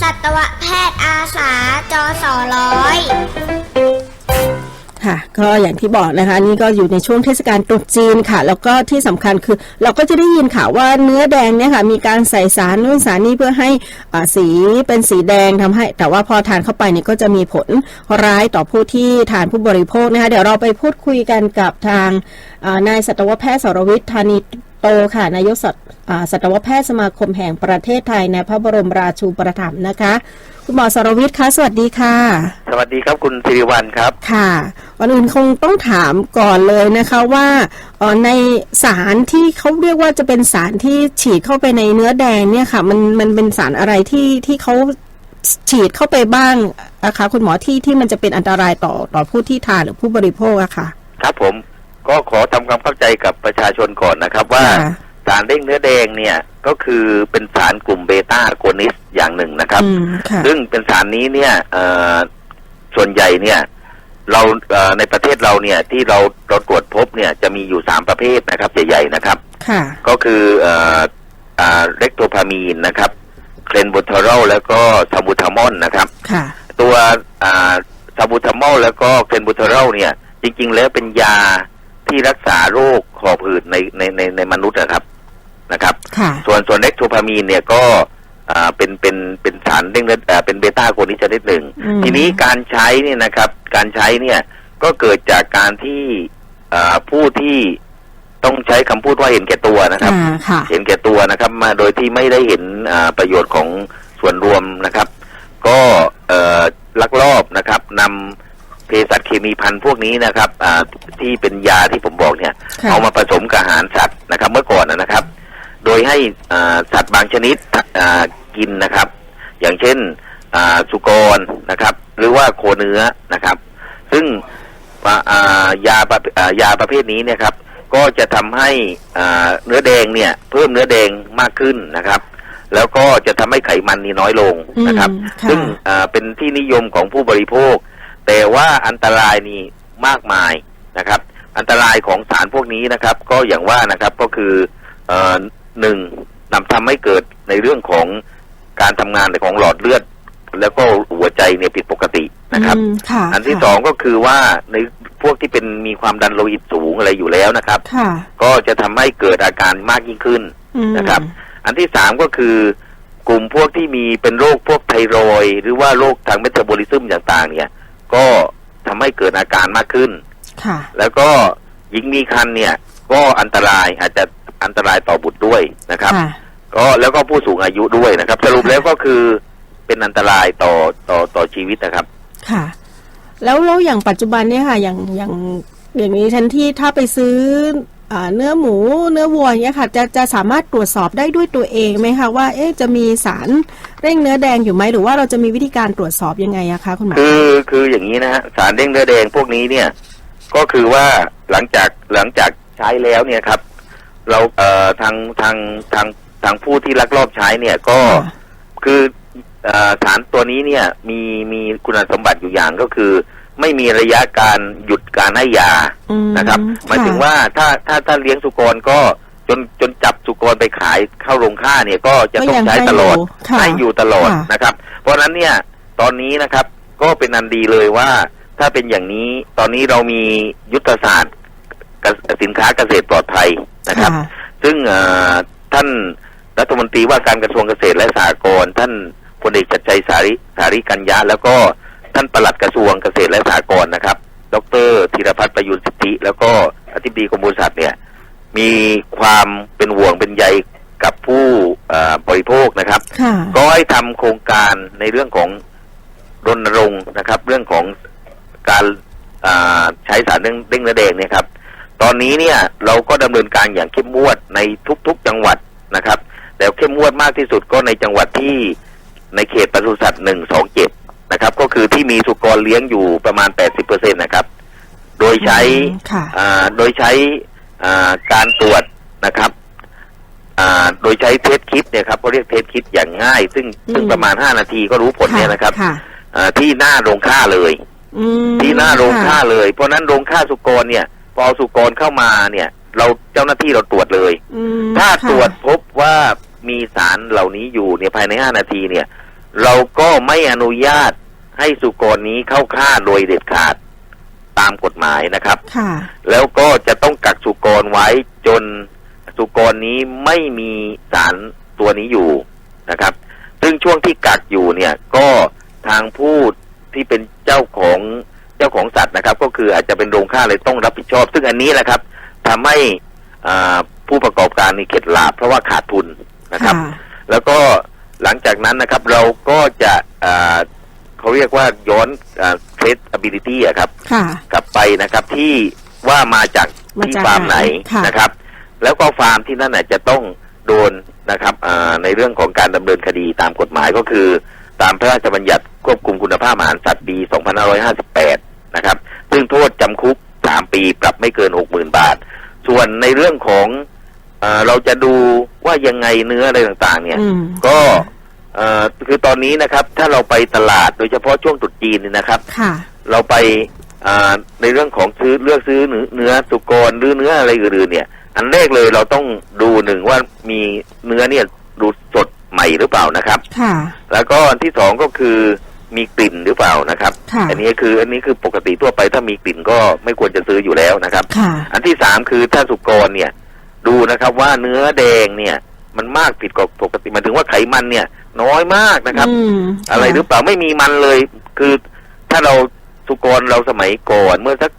สัตวแพทย์อาสาจอสอร้อยค่ะก็อย่างที่บอกนะคะนี่ก็อยู่ในช่วงเทศกาลตรุษจีนค่ะ แล้วก็ที่สำคัญคือเราก็จะได้ยินข่าวว่าเนื้อแดงเนี่ยค่ะมีการใส่สารนู่นสารนี่เพื่อให้สีเป็นสีแดงทำให้ แต่ว่าพอทานเข้าไปเนี่ยก็จะมีผลร้ายต่อผู้ที่ทานผู้บริโภคนะคะเดี๋ยวเราไปพูดคุยกันกับทางนายสัตวแพทย์สรวิทย์ธานี โตค่ะนายกสัตอ่าสัตวแพทย์สมาคมแห่งประเทศไทยในพระบรมราชูปถัมภ์นะคะ คุณหมอสรวิทย์คะสวัสดีค่ะ สวัสดีครับคุณสิริวัลครับค่ะวันอื่นคงต้องถามก่อนเลยนะคะว่าเอ่อในสารที่เขาเรียกว่าจะเป็นสารที่ฉีดเข้าไปในเนื้อแดงเนี่ยค่ะ มันมันเป็นสารอะไรที่ที่เขาฉีดเข้าไปบ้างนะคะคุณหมอที่ที่มันจะเป็นอันตรายต่อต่อผู้ที่ทานหรือผู้บริโภคอะค่ะ ครับผม ก็ขอทำความเข้าใจกับประชาชนก่อนนะครับ ว่าค่ะสารเด้งเนื้อแดงเนี่ยก็คือเป็นสารกลุ่มเบต้าโกนิสอย่างหนึ่งนะครับอืมค่ะซึ่งเป็นสารนี้เนี่ยเอ่อส่วนใหญ่เนี่ย เราเอ่อในประเทศเราเนี่ยที่เราเราตรวจพบเนี่ยจะมีอยู่สามประเภทนะครับ ใหญ่ ๆนะครับค่ะก็คือเอ่ออ่าเรกโทพามีนนะครับเคลนบูทอรลแล้วก็ซาบูทามอนนะครับค่ะตัวอ่าซาบูทามอลแล้วก็เฟนบูทาราเนี่ย จริง ๆ แล้วเป็นยา ที่รักษาโรคหอบหืดในในในในมนุษย์นะครับนะครับค่ะส่วนส่วนเล็กโทพามีนเนี่ยก็อ่าเป็นเป็นเป็นสารเร่งเลือดอ่าเป็นเบต้าโกนิสชนิดหนึ่งอืมทีนี้การใช้เนี่ยนะครับ การใช้เนี่ยก็เกิดจากการที่อ่าผู้ที่ต้องใช้คำพูดว่าเห็นแก่ตัวนะครับอ่าค่ะเห็นแก่ตัวนะครับ มาโดยที่ไม่ได้เห็นอ่าประโยชน์ของส่วนรวมนะครับ ก็เอ่อลักลอบนะครับนำ เภสัชเคมีพันธุ์พวกนี้นะครับอ่าที่เป็นยาที่ผมบอกเนี่ยค่ะเอามาผสมกับอาหารสัตว์นะครับ เมื่อก่อนนะนะครับ โดยให้อ่าสัตว์บางชนิดอ่ากินนะครับ อย่างเช่นอ่าสุกรนะครับ หรือว่าโคเนื้อนะครับ ซึ่งอ่าอ่ายาประอ่ายาประเภทนี้เนี่ยครับ ก็จะทำให้อ่าเนื้อแดงเนี่ย เพิ่มเนื้อแดงมากขึ้นนะครับแล้วก็จะทำให้ไขมันนี่น้อยลงนะครับอืมค่ะซึ่งอ่าเป็นที่นิยมของผู้บริโภค แต่ว่าอันตรายนี่มากมายนะครับ อันตรายของสารพวกนี้นะครับ ก็อย่างว่านะครับก็คือเอ่อหนึ่งนำทำให้เกิดในเรื่องของการทำงานของหลอดเลือด แล้วก็หัวใจเนี่ยผิดปกตินะครับอืมค่ะอันที่ค่ะสองก็คือว่าในพวกที่เป็นมีความดันโลหิตสูงอะไรอยู่แล้วนะครับค่ะก็จะทำให้เกิดอาการมากยิ่งขึ้นอืมนะครับ อันที่สามก็คือกลุ่มพวกที่มีเป็นโรคพวกไทรอยด์หรือว่าโรคทางเมตาบอลิซึมต่างๆ เนี่ย ก็ทำให้เกิดอาการมากขึ้น ค่ะ แล้วก็หญิงมีคันเนี่ย ก็อันตรายอาจจะอันตรายต่อบุตรด้วยนะครับค่ะก็แล้วก็ผู้สูงอายุด้วยนะครับ สรุปแล้วก็คือเป็นอันตรายต่อต่อต่อชีวิตนะครับ ค่ะ แล้วแล้วอย่างปัจจุบันเนี่ยค่ะ อย่างอย่างอย่างนี้ฉันที่ถ้าไปซื้ออ่า เนื้อหมูเนื้อวัวเนี่ยค่ะจะจะสามารถตรวจสอบได้ด้วยตัวเองไหมคะว่าเอ๊ะจะมีสารเร่งเนื้อแดงอยู่ไหมหรือว่าเราจะมีวิธีการตรวจสอบยังไงอะคะคุณหมอคือคืออย่างนี้นะฮะสารเด้งเลือดแดงพวกนี้เนี่ย ก็คือว่าหลังจากหลังจากใช้แล้วเนี่ยครับ เราเอ่อทางทางทางทางผู้ที่ลักลอบใช้เนี่ยก็ค่ะคือเอ่อสารตัวนี้เนี่ยมีมีคุณสมบัติอยู่อย่างก็คือ ไม่มีระยะการหยุดการให้ยาอืมนะครับหมายถึงว่าถ้าถ้าถ้าเลี้ยงสุกรก็จนจนจับสุกรไปขายเข้าโรงฆ่าเนี่ยก็จะต้องใช้ตลอดค่ะให้อยู่ตลอดค่ะนะครับ เพราะฉะนั้นเนี่ยตอนนี้นะครับก็เป็นอันดีเลยว่า ถ้าเป็นอย่างนี้ตอนนี้เรามียุทธศาสตร์กสสินค้าเกษตรปลอดภัยนะครับค่ะซึ่งเอ่อท่านรัฐมนตรีว่าการกระทรวงเกษตรและสหกรณ์ท่านพลเอกชัดชัยสาริสาริกัญญาแล้วก็ ท่านปลัดกระทรวงเกษตรและสหกรณ์นะครับ ดรธีรพัฒน์ประยุนสิทธิ แล้วก็อธิบดีกรมบริษัทเนี่ย มีความเป็นห่วงเป็นใยกับผู้เอ่อบริโภคนะครับค่ะก็ให้ทำโครงการในเรื่องของรณรงค์นะครับ เรื่องของการอ่าใช้สารเร่งเร่งเนื้อแดงเนี่ยครับ ตอนนี้เนี่ยเราก็ดำเนินการอย่างเข้มงวดในทุกๆจังหวัดนะครับแต่เข้มงวดมากที่สุดก็ในจังหวัดที่ในเขตปศุสัตว์หนึ่งสองเจ็ด นะครับ ก็คือที่มีสุกรเลี้ยงอยู่ประมาณแปดสิบเปอร์เซ็นตนะครับ โดยใช้ค่ะอ่าโดยใช้อ่าการตรวจนะครับอ่าโดยใช้เทสคิดเนี่ยครับเขาเรียกเทสคิดอย่างง่าย ซึ่งซึ่งอืมประมาณห้านาทีก็รู้ผลเนี่ยนะครับค่ะอ่าที่หน้าโรงฆ่าเลยอืมที่หน้าโรงฆ่าค่ะเลย เพราะฉะนั้นโรงฆ่าสุกรเนี่ยพอเอาสุกรเข้ามาเนี่ย เราเจ้าหน้าที่เราตรวจเลยอืมถ้าค่ะตรวจพบว่ามีสารเหล่านี้อยู่เนี่ยภายในห้านาทีเนี่ย เราก็ไม่อนุญาตให้สุกรนี้เข้าฆ่าโดยเด็ดขาดตามกฎหมายนะครับค่ะแล้วก็จะต้องกักสุกรไว้จนสุกรนี้ไม่มีสารตัวนี้อยู่นะครับ ซึ่งช่วงที่กักอยู่เนี่ย ก็ทางผู้ที่เป็นเจ้าของเจ้าของสัตว์นะครับ ก็คืออาจจะเป็นโรงฆ่าเลยต้องรับผิดชอบ ซึ่งอันนี้แหละครับทำให้อ่าผู้ประกอบการนี่เข็ดหลาบเพราะว่าขาดทุนนะครับค่ะแล้วก็ หลังจากนั้นนะครับเราก็จะอ่าเขาเรียกว่าย้อนเทส ability อะครับค่ะกลับไปนะครับที่ว่ามาจากมาที่จากฟาร์มไหนค่ะนะครับ แล้วก็ฟาร์มที่นั่นน่ะจะต้องโดนนะครับอ่าในเรื่องของการดำเนินคดีตามกฎหมายก็คือ ตามพระราชบัญญัติควบคุมคุณภาพอาหารสัตว์ปี 2558 นะครับ ซึ่งโทษจำคุก 3 ปีปรับไม่เกิน 60,000 บาท ส่วนในเรื่องของเออเราจะดูว่า ยังไงเนื้ออะไรต่างๆ เนี่ยอืมก็เอ่อคือตอนนี้นะครับ ถ้าเราไปตลาดโดยเฉพาะช่วงตรุษจีนเนี่ยนะครับค่ะเราไปอ่าในเรื่องของซื้อเลือกซื้อเนื้อเนื้อสุกรหรือเนื้ออะไรอื่นๆเนี่ย อันแรกเลยเราต้องดูหนึ่งว่ามีเนื้อเนี่ยดูสดใหม่หรือเปล่านะครับค่ะแล้วก็อันที่สองก็คือมีกลิ่นหรือเปล่านะครับค่ะอันนี้คืออันนี้คือปกติทั่วไปถ้ามีกลิ่นก็ไม่ควรจะซื้ออยู่แล้วนะครับค่ะอันที่สามคือถ้าสุกรเนี่ย ดูนะครับว่าเนื้อแดงเนี่ย มันมากผิดกว่าปกติหมายถึงว่าไขมันเนี่ย น้อยมากนะครับอืมอะไรหรือเปล่าไม่มีมันเลย คือถ้าเราสุกรเราสมัยก่อนเมื่อสัก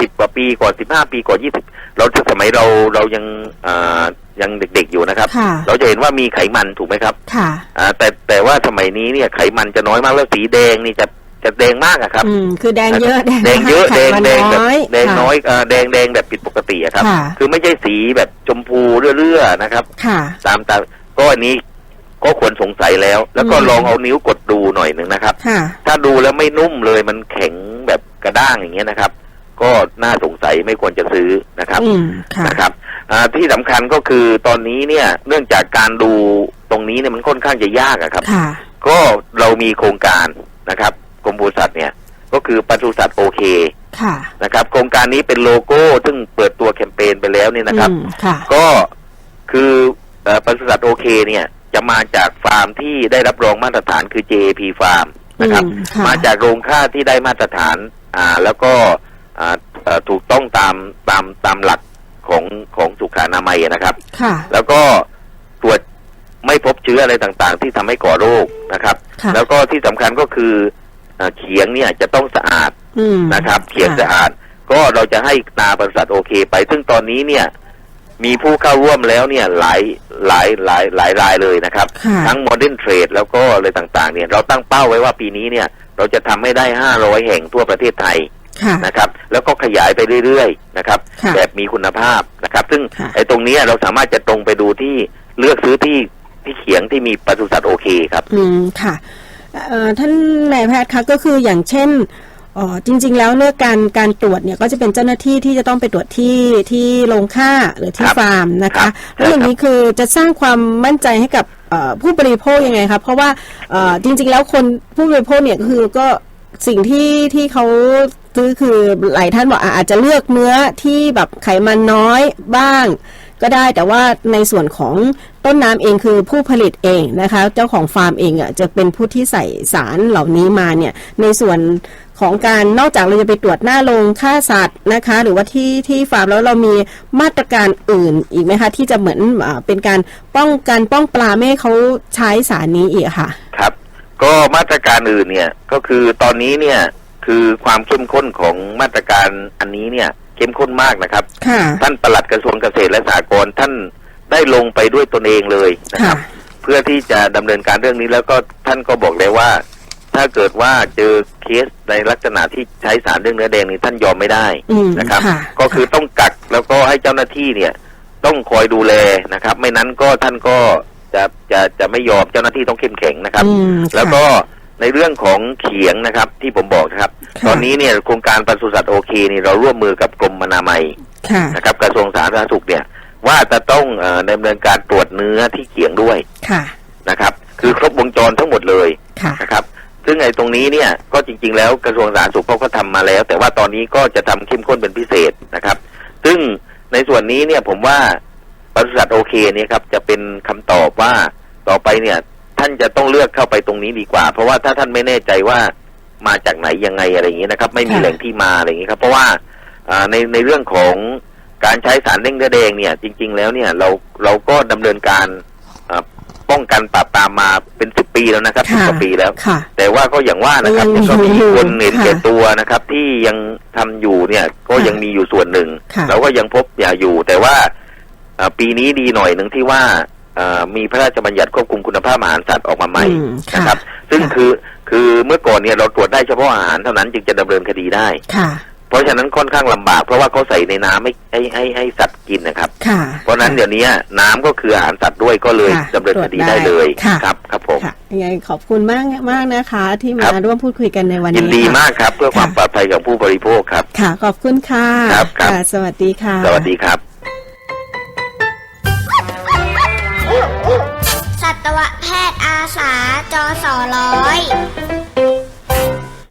สิบกว่าปีก่อนสิบห้าปีก่อนยี่สิบเราจะสมัยเราเรายังอ่ายังเด็กๆอยู่นะครับค่ะเราจะเห็นว่ามีไขมันถูกไหมครับ ค่ะ อ่า แต่แต่ว่าสมัยนี้เนี่ยไขมันจะน้อยมากแล้วสีแดงนี่จะ จะแดงมากอะครับ อืมคือแดงเยอะแดงแดงเยอะไขแดงมันแดงแบบน้อยแดงค่ะน้อยอ่าแดงแดงแบบผิดปกติอะครับค่ะคือไม่ใช่สีแบบชมพูเรื่อๆนะครับ ค่ะ ตามตามก็อันนี้ก็ควรสงสัยแล้ว แล้วก็อืมลองเอานิ้วกดดูหน่อยหนึ่งนะครับค่ะถ้าดูแล้วไม่นุ่มเลยมันแข็งแบบกระด้างอย่างเงี้ยนะครับ ก็น่าสงสัยไม่ควรจะซื้อนะครับอืมค่ะนะครับอ่าที่สำคัญก็คือตอนนี้เนี่ย เนื่องจากการดูตรงนี้เนี่ยมันค่อนข้างจะยากอะครับค่ะก็เรามีโครงการนะครับ กรมปศุสัตว์เนี่ย ก็คือปศุสัตว์โอเคค่ะนะครับ โครงการนี้เป็นโลโก้ ซึ่งเปิดตัวแคมเปญไปแล้วเนี่ยนะครับอืมค่ะก็คือเอ่อปศุสัตว์โอเคเนี่ย จะมาจากฟาร์มที่ได้รับรองมาตรฐานคือ JAP ฟาร์มนะครับอืมค่ะมาจากโรงฆ่าที่ได้มาตรฐาน อ่า แล้วก็อ่าเอ่อถูกต้องตามตามตามหลักของของสุขอนามัยนะครับค่ะแล้วก็ตรวจไม่พบเชื้ออะไรต่างๆ ที่ทำให้ก่อโรคนะครับค่ะแล้วก็ที่สำคัญก็คือ เอ่อเขียงเนี่ยจะต้องสะอาดอืมนะครับ เขียงสะอาด ก็เราจะให้ตาบริษัทโอเคไป ซึ่งตอนนี้เนี่ย มีผู้เข้าร่วมแล้วเนี่ยหลายหลายหลายหลายรายเลยนะครับค่ะทั้งโมเดิร์นเทรดแล้วก็อะไรต่างๆ เนี่ย เราตั้งเป้าไว้ว่าปีนี้เนี่ย เราจะทำให้ได้500แห่งทั่วประเทศไทยค่ะนะครับ แล้วก็ขยายไปเรื่อยๆนะครับค่ะแบบมีคุณภาพนะครับ ซึ่งค่ะไอ้ตรงเนี้ยเราสามารถจะตรงไปดูที่เลือกซื้อที่ที่เขียงที่มีปศุสัตว์โอเคครับ อืมค่ะเอ่อ ท่านนายแพทย์คะก็คืออย่างเช่นเอ่อจริง ๆ แล้วเนี่ยการการตรวจเนี่ยก็จะเป็นเจ้าหน้าที่ที่จะต้องไปตรวจที่ที่โรงฆ่าหรือที่ครับฟาร์มนะครัคะบแล้วอย่างนี้คือจะสร้างความมั่นใจให้กับเอ่อผู้บริโภคยังไงคะเพราะว่าเอ่อจริง ๆ แล้วคนผู้บริโภคเนี่ยก็คือก็สิ่งที่ที่เขาซื้อคือหลายท่านบอกอะอาจจะเลือกเนื้อที่แบบไขมันน้อยบ้าง ก็ได้แต่ว่าในส่วนของต้นน้ำเองคือผู้ผลิตเองนะคะ เจ้าของฟาร์มเองอะจะเป็นผู้ที่ใส่สารเหล่านี้มาเนี่ยในส่วนของการนอกจากเราจะไปตรวจหน้าโรงฆ่าสัตว์นะคะ หรือว่าที่ที่ฟาร์มแล้วเรามีมาตรการอื่นอีกไหมคะ ที่จะเหมือนอเป็นการป้องกันป้องปราไม่ให้เขาใช้สารนี้อีกค่ะ ครับ ก็มาตรการอื่นเนี่ยก็คือตอนนี้เนี่ยคือความเข้มข้นของมาตรการอันนี้เนี่ย เข้มข้นมากนะครับค่ะท่านปลัดกระทรวงเกษตรและสหกรณ์ท่านได้ลงไปด้วยตนเองเลยนะคค่ะรับ เพื่อที่จะดำเนินการเรื่องนี้แล้วก็ท่านก็บอกเลยว่า ถ้าเกิดว่าเจอเคสในลักษณะที่ใช้สารเรื่องเนื้อแดงนี้ท่านยอมไม่ได้อืมนะครับค่ะก็คือต้องกักแล้วก็ให้เจ้าหน้าที่เนี่ย ต้องคอยดูแลนะครับ ไม่นั้นก็ท่านก็จะจะจะไม่ยอมเจ้าหน้าที่ต้องเข้มแข็งนะครับอืมค่ะแล้วก็ ในเรื่องของเขียงนะครับ ที่ผมบอกนะครับค่ะตอนนี้เนี่ยโครงการปศุสัตว์โอเคนี่เราร่วมมือกับกรมอนามัยค่ะนะครับ กระทรวงสาธารณสุขเนี่ย ว่าจะต้องเออดำเนินการตรวจเนื้อที่เขียงด้วยค่ะนะครับ คือครบวงจรทั้งหมดเลยค่ะนะครับ ซึ่งไอ้ตรงนี้เนี่ยก็จริง ๆ แล้วกระทรวงสาธารณสุขเขาก็ทำมาแล้ว แต่ว่าตอนนี้ก็จะทำเข้มข้นเป็นพิเศษนะครับ ซึ่งในส่วนนี้เนี่ยผมว่าบริษัทโอเคเนี่ยครับจะเป็นคำตอบว่าต่อไปเนี่ย ท่านจะต้องเลือกเข้าไปตรงนี้ดีกว่า เพราะว่าถ้าท่านไม่แน่ใจว่ามาจากไหนยังไงอะไรอย่างนี้นะครับ ไม่มีค่ะแหล่งที่มาอะไรอย่างนี้ครับ เพราะว่าอ่าในในเรื่องของการใช้สารเร่งเนื้อแดงเนี่ย จริง ๆ แล้วเนี่ยเราเราก็ดำเนินการอ่าป้องกันปราบปรามมาเป็นสิบปีแล้วนะครับสิบค่ะกว่าปีแล้วค่ะแต่ว่าก็อย่างว่านะครับยังยังก็มีมีอยู่คนเห็นค่ะแก่ตัวนะครับ ที่ยังทำอยู่เนี่ยก็ค่ะยังมีอยู่ส่วนหนึ่งค่ะเราก็ยังพบอย่าอยู่ แต่ว่าอ่าปีนี้ดีหน่อยหนึ่งที่ว่าอ่า มีพระราชบัญญัติควบคุมคุณภาพอาหารสัตว์ออกมาใหม่อืมค่ะนะครับ ซึ่งค่ะคือคือเมื่อก่อนเนี่ยเราตรวจได้เฉพาะอาหารเท่านั้นจึงจะดำเนินคดีได้ค่ะ เพราะฉะนั้นค่อนข้างลำบากเพราะว่าเขาใส่ในน้ำให้ให้ให้ให้สัตว์กินนะครับค่ะเพราะฉะนั้นเดี๋ยวนี้น้ำก็คืออาหารสัตว์ด้วยก็เลยค่ะดำเนินคดีตรวจได้ได้เลยค่ะครับครับผมค่ะยังไงขอบคุณมากมากนะคะ ที่คมารับร่วมพูดคุยกันในวันยินี้นดีค่ะมากครับ เพื่อความค่ะปลอดภัยของผู้บริโภคครับ ค่ะ ขอบคุณค่ะครับครับค่ะสวัสดีค่ะ สวัสดีครับ ตวแพทย์อาสาจอสอร้อย